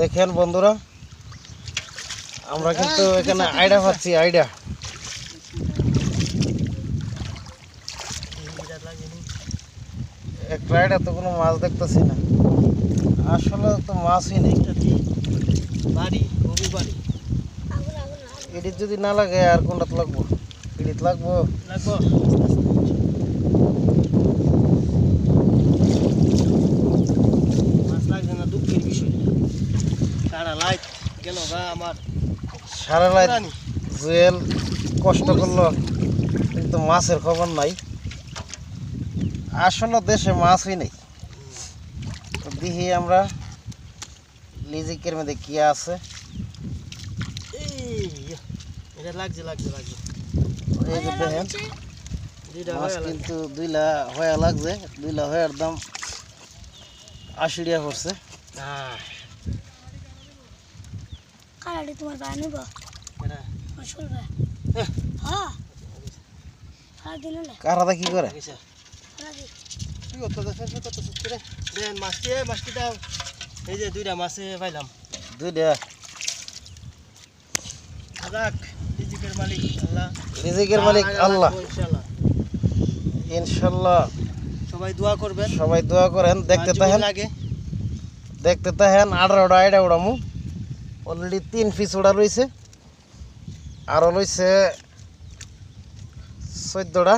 দেখেন বন্ধুরা আমরা কিন্তু এখানে আইডা পাচ্ছি আইডা। একটা আইডা তো কোনো মাছ দেখতেছি না। আসলে তো মাছই নেই। বাড়ি বাড়ি। এডিট যদি না লাগে আর কোনটা লাগবো? এডিট লাগবো? লাগবো মাছ লাগছে না দুঃখের বিষয় সারা লাইট গেল গা আমার সারা রাত জুয়েল কষ্ট করল কিন্তু মাছের খবর নাই। আসলে দেশে মাছই নেই। তো দেখি আমরা লিজিকের মধ্যে কি আছে। এটা লাগছে লাগছে লাগছে। এই যে দেখেন মাছ গেল। কিন্তু দুইলা হয়া লাগছে দুইলা হয়ার দাম আশি টাকা আহ, কালারটি তোমার গায়ে নেব এটা আসল ভাই এহ। হ্যাঁ সারাদিন হলে কারাদা কি করে গেছে। সারাদিন কি করতে যাচ্ছিস? কি করতে যাচ্ছিস রে? দেন মাছটি এ, মাছটি দাও এই যে দুইটা মাছে পাইলাম দুইটা যাক রিজিকের মালিক আল্লাহ রিজিকের মালিক যা লাগা আল্লাহ লাগবো ইনশাআল্লাহ ইনশাল্লাহ সবাই দোয়া করবেন সবাই দোয়া করেন দেখতে আর যদি থাকেন লাগে দেখতে থাকেন আঠারোটা আইডা উড়ামু অলরেডি তিন পিস ওড়া রয়েছে আরও রয়েছে চোদ্দটা।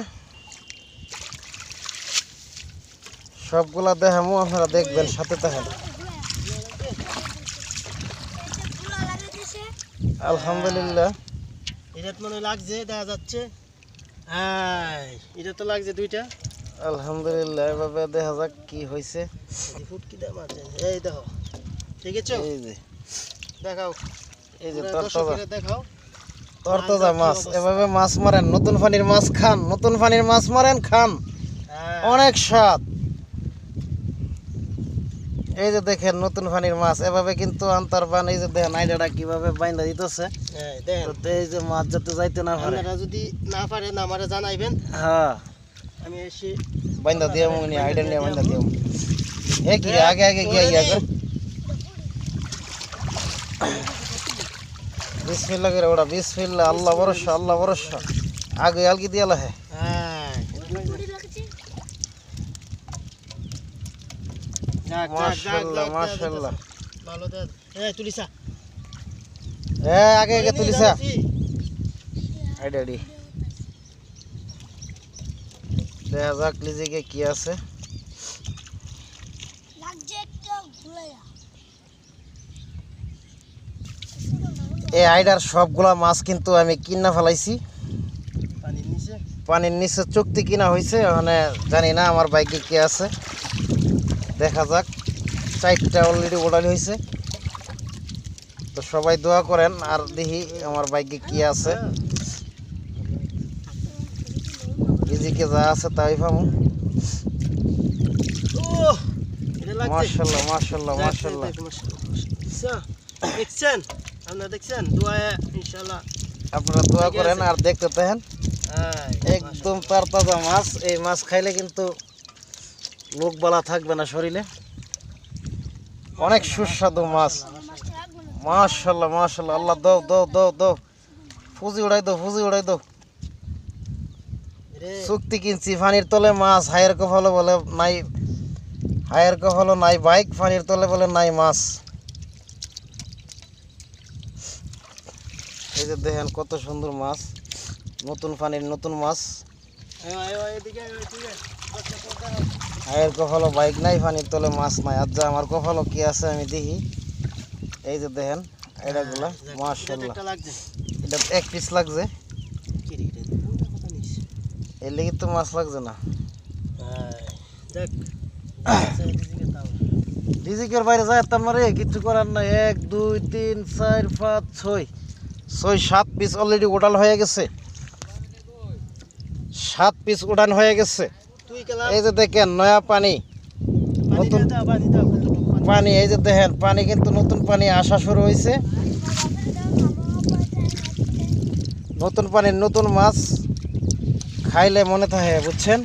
সবগুলা দেখামু আপনারা দেখবেন সাথে থাকেন। আলহামদুলিল্লাহ। এটা মনে লাগছে দেখা যাচ্ছে। হ্যাঁ এটা তো লাগছে দুইটা। আলহামদুলিল্লাহ এভাবে দেখা যাক কি হয়েছে এই ফুটকি দাম আছে এই দেখো ঠিক আছে এই যে। দেখাও। এই যে তরতাজা। দেখাও। তরতাজা মাছ। এভাবে মাছ মারেন নতুন পানির মাছ খান নতুন পানির মাছ মারেন খান। হ্যাঁ। অনেক স্বাদ। এই যে দেখেন নতুন পানির মাছ এভাবে কিন্তু আন্তার বান এই যে দেখেন আইডাটা কীভাবে বাইন্দা দিতেছে। হ্যাঁ, এই যে মাছ যাতে যাইতে না পারে। যদি না পারেন আমারে জানাইবেন। হ্যাঁ। আমি এসে বাইন্দা দিয়ে আইডা নিয়ে বাইন্দা দিয়ে এ কি আগে আগে গিয়া ইয়া কর বিসমিল্লাহ করে ওটা বিসমিল্লাহ আল্লাহ ভরসা আল্লাহ ভরসা। আগে আলগি দিয়া লাহে? হ্যাঁ যাক, যাক, যাক, মাশাআল্লাহ যাক, যাক, মাশাআল্লাহ। ভালো দেখ এই তুলিসা। এ আগে আগে তুলিসা। আইডা আইডি। দেখা যাক লিজিকে কি আছে লাগছে একটা ঘুরাইয়া এই আইডার সবগুলা মাছ কিন্তু আমি কিনা ফেলাইছি। পানির নিচে? পানির নিচে চুক্তি কিনা হয়েছে ওখানে জানি না আমার বাইকে কি আছে। দেখা যাক চারটা অলরেডি ওড়ালি হয়েছে তো সবাই দোয়া করেন আর দেখি আমার বাইকে কি আছে। ইজিকে যা আছে তাই পাবো মার্শাল্লাহ মার্শাল্লাহ মার্শাল্লাহ দেখছেন? আপনারা দেখছেন? ইনশাআল্লাহ আপনারা দোয়া করেন আর দেখতে থাকেন। হ্যাঁ একদম তার তাজা মাছ। এই মাছ খাইলে কিন্তু লোক বালা থাকবে না শরীরে। অনেক সুস্বাদু মাছ। মাশাল্লাহ মাশাল্লাহ আল্লাহ দাও দাও দাও দাও। ফুজি উড়াই দাও ফুজি উড়াই রে। চুক্তি কিনছি ফানির তলে মাছ। হায়ের কফালো বলে নাই হায়ের কফালো নাই বাইক ফানির তলে বলে নাই মাছ। যে দেখেন কত সুন্দর মাছ নতুন পানির নতুন মাছ আয়, আয়, আয়, এদিকে আয়, এদিকে আয়। কথা। হায়ের কফালো বাইক নাই ফানির তলে মাছ নাই আর যা আমার কফালো কি আছে আমি দেখি এই যে দেখেন এটাগুলা এটাতে মাশাল্লাহ এটা এক পিস লাগছে? এর লেগে তো মাছ লাগছে না হ্যাঁ, তাও। রিজিকের বাইরে যায় তার মানে কিছু করার নাই এক দুই তিন চার পাঁচ ছয় ছয়, সাত পিস অলরেডি উড়ান হয়ে গেছে। সাত পিস উড়ান হয়ে গেছে। এই যে দেখেন, নয়া পানি। নতুন পানি, এই যে দেখেন, পানি কিন্তু নতুন পানি আসা শুরু হয়েছে। নতুন পানির নতুন মাছ খাইলে মনে থাকে, বুঝছেন?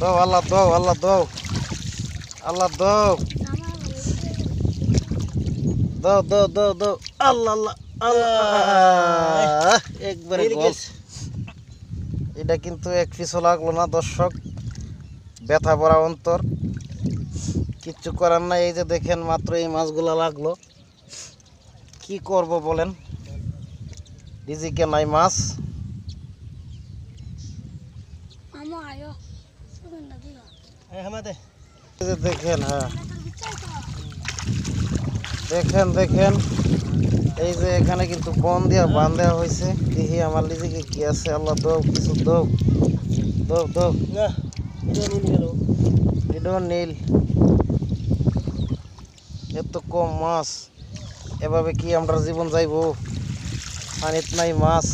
দাও, আল্লাহ দাও আল্লাহ দাও আল্লাহ দাও। দাও দাও দাও দাও। আল্লাহ আল্লাহ আল্লাহ। একবারে গোল। এটা কিন্তু এক পিছও লাগল না দর্শক। ব্যথা পড়া অন্তর। কিচ্ছু করার নাই এই যে দেখেন মাত্র এই মাছগুলো লাগল। কি করব বলেন? রিজিকে নাই মাছ। দেখেন হ্যাঁ। দেখেন দেখেন। এই যে এখানে কিন্তু বন দিয়া বান দেওয়া হয়েছে দেখি আমার লিজিকে কি আছে। আল্লাহ দৌ কিছু দৌ দৌ দৌ এটাও নীল। এত কম মাছ। এভাবে কি আমরা জীবন যাইব? পানিত নাই মাছ।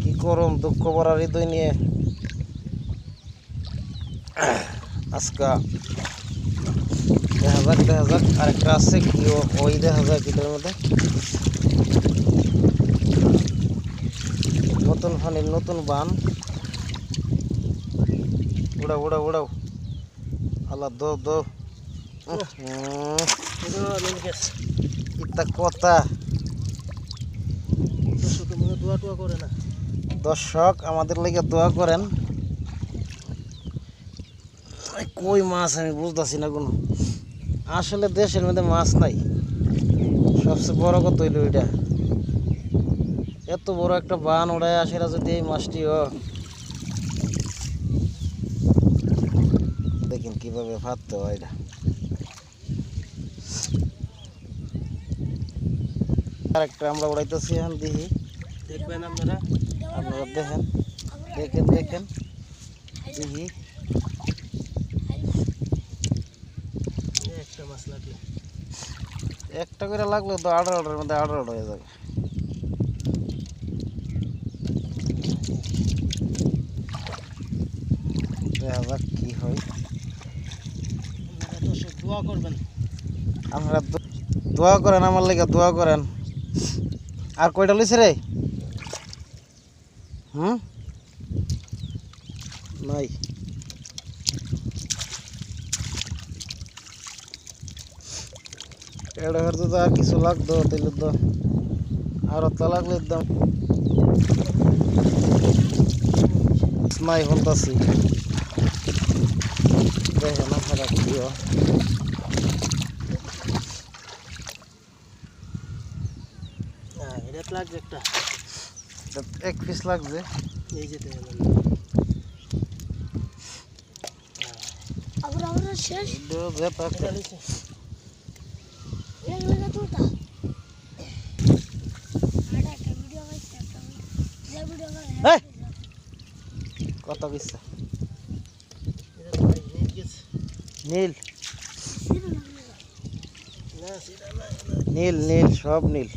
কি করম দুঃখ ভরা হৃদয় নিয়ে। আজকা দেখা যাক দেখা যাক আরেকটা আছে কি ওই দেখা যাক এটার মধ্যে। নতুন পানির নতুন বান। উড়াও উড়াও উড়াও। আল্লাহ, দো দো। এটা ইতা কথা। দর্শক, আমাদের লেগে দোয়া করেন। কই মাছ আমি বুঝতেছি না কোনো। আসলে দেশের মধ্যে মাছ নাই। সবচেয়ে বড় কথা হইল এটা। এত বড় একটা বান ওড়ায় আসে না যদি এই মাছটি ও। দেখেন কীভাবে ভাবতে হয় এটা। আরেকটা আমরা উড়াইতেছি এখন দেখি। দেখবেন আপনারা? আপনারা দেখেন। দেখেন দেখেন। দেখি এই একটা মাছ একটা করে লাগল তো আঠারোটার মধ্যে আঠারোটা হয়ে যাবে। দেখা যাক কি হয়। দোয়া করবেন আমরা দোয়া করেন আমার লেগে, দোয়া করেন। আর কয়টা লইছে রে? হুম? নাই। এটা হয়তো তো আর কিছু লাগতো তাইলে তো আরও তো লাগলে একদম নাই হলতাছি। দেখেন আপনারা এটা লাগবে একটা। এটা এক পিস লাগছে। এই যেতে গেলাম আবার আমরা শেষ এটাও যেত এটা একটা লিখে এগুলো তুলতা আটা একটা ভিডিও বানাইছে একটা যে ভিডিও এই! কত কিসা গেছে নীল নীল নীল সব নীল।